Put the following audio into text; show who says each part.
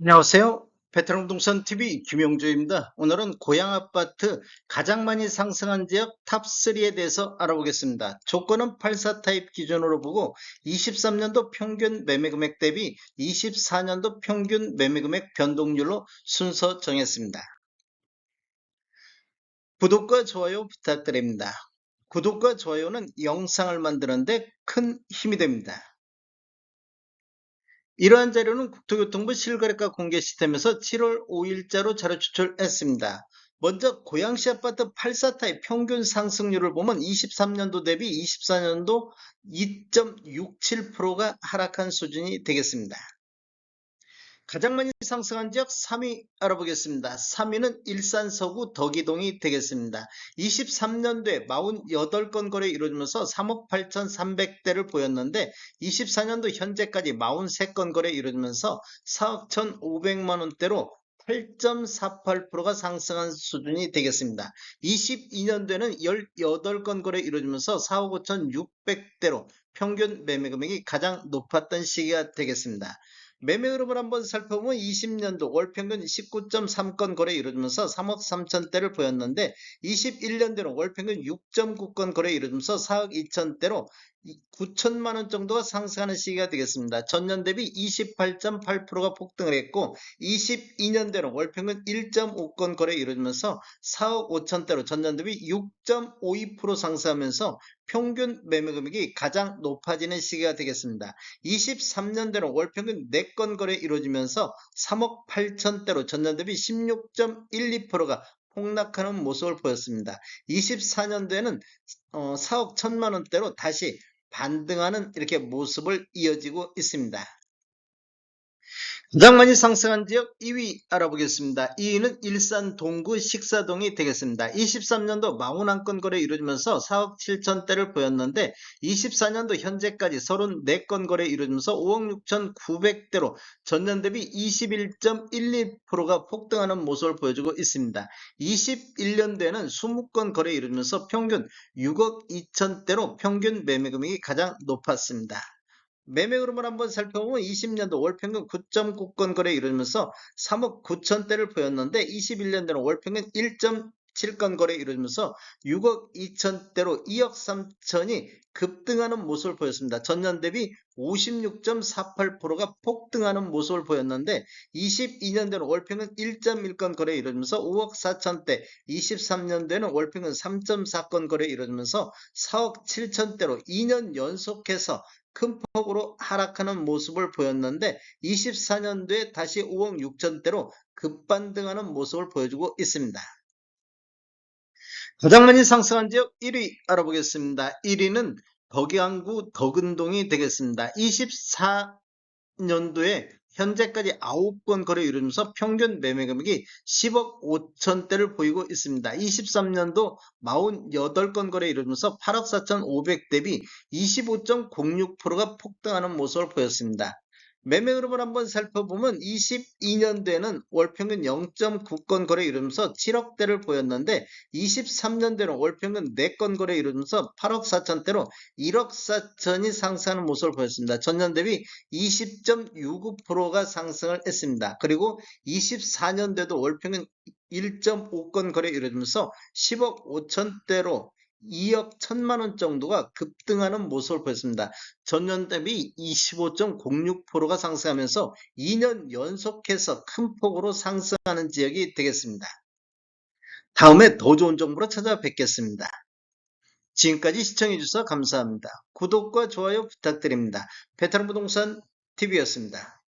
Speaker 1: 안녕하세요. 베테랑 부동산 TV 김용주입니다. 오늘은 고양 아파트 가장 많이 상승한 지역 탑3에 대해서 알아보겠습니다. 조건은 84 타입 기준으로 보고 23년도 평균 매매 금액 대비 24년도 평균 매매 금액 변동률로 순서 정했습니다. 구독과 좋아요 부탁드립니다. 구독과 좋아요는 영상을 만드는데 큰 힘이 됩니다. 이러한 자료는 국토교통부 실거래가 공개 시스템에서 7월 5일자로 자료 추출했습니다. 먼저 고양시 아파트 84타입 평균 상승률을 보면 23년도 대비 24년도 2.67%가 하락한 수준이 되겠습니다. 가장 많이 상승한 지역 3위 알아보겠습니다. 3위는 일산 서구 덕이동이 되겠습니다. 23년도에 48건 거래 이루어지면서 3억 8,300대를 보였는데 24년도 현재까지 43건 거래 이루어지면서 4억 1,500만 원대로 8.48%가 상승한 수준이 되겠습니다. 22년도에는 18건 거래 이루어지면서 4억 5,600대로 평균 매매 금액이 가장 높았던 시기가 되겠습니다. 매매 흐름을 한번 살펴보면 20년도 월 평균 19.3건 거래 이루어지면서 3억 3천대를 보였는데 21년도는 월 평균 6.9건 거래 이루어지면서 4억 2천대로 9천만 원 정도가 상승하는 시기가 되겠습니다. 전년 대비 28.8%가 폭등을 했고 22년대는 월 평균 1.5건 거래 이루어지면서 4억 5천대로 전년 대비 6.52% 상승하면서 평균 매매 금액이 가장 높아지는 시기가 되겠습니다. 23년대는 월 평균 4건 거래 이루어지면서 3억 8천대로 전년 대비 16.12%가 폭락하는 모습을 보였습니다. 24년도에는 4억 1천만 원대로 다시 반등하는 이렇게 모습을 이어지고 있습니다. 가장 많이 상승한 지역 2위 알아보겠습니다. 2위는 일산 동구 식사동이 되겠습니다. 23년도 41건 거래 이루어지면서 4억 7천대를 보였는데 24년도 현재까지 34건 거래 이루어지면서 5억 6천 9백대로 전년 대비 21.12%가 폭등하는 모습을 보여주고 있습니다. 21년도에는 20건 거래 이루어지면서 평균 6억 2천대로 평균 매매 금액이 가장 높았습니다. 매매 흐름을 한번 살펴보면 20년도 월 평균 9.9건 거래 이루어지면서 3억 9천대를 보였는데 21년도는 월 평균 1.7건 거래 이루어지면서 6억 2천대로 2억 3천이 급등하는 모습을 보였습니다. 전년 대비 56.48%가 폭등하는 모습을 보였는데 22년도는 월평균 1.1건 거래 이루어지면서 5억 4천대 23년도에는 월평균 3.4건 거래 이루어지면서 4억 7천대로 2년 연속해서 큰 폭으로 하락하는 모습을 보였는데 24년도에 다시 5억 6천대로 급반등하는 모습을 보여주고 있습니다. 가장 많이 상승한 지역 1위 알아보겠습니다. 1위는 덕양구 덕은동이 되겠습니다. 24년도에 현재까지 9건 거래 이루면서 평균 매매 금액이 10억 5천대를 보이고 있습니다. 23년도 48건 거래 이루면서 8억 4천 5백 대비 25.06%가 폭등하는 모습을 보였습니다. 매매 흐름을 한번 살펴보면 22년도에는 월평균 0.9건 거래 이루면서 7억대를 보였는데 23년도에는 월평균 4건 거래 이루면서 8억 4천대로 1억 4천이 상승하는 모습을 보였습니다. 전년 대비 20.69%가 상승을 했습니다. 그리고 24년도에도 월평균 1.5건 거래 이루어지면서 10억 5천대로 2억 1천만 원 정도가 급등하는 모습을 보였습니다. 전년 대비 25.06%가 상승하면서 2년 연속해서 큰 폭으로 상승하는 지역이 되겠습니다. 다음에 더 좋은 정보로 찾아뵙겠습니다. 지금까지 시청해주셔서 감사합니다. 구독과 좋아요 부탁드립니다. 베테랑 부동산 TV였습니다.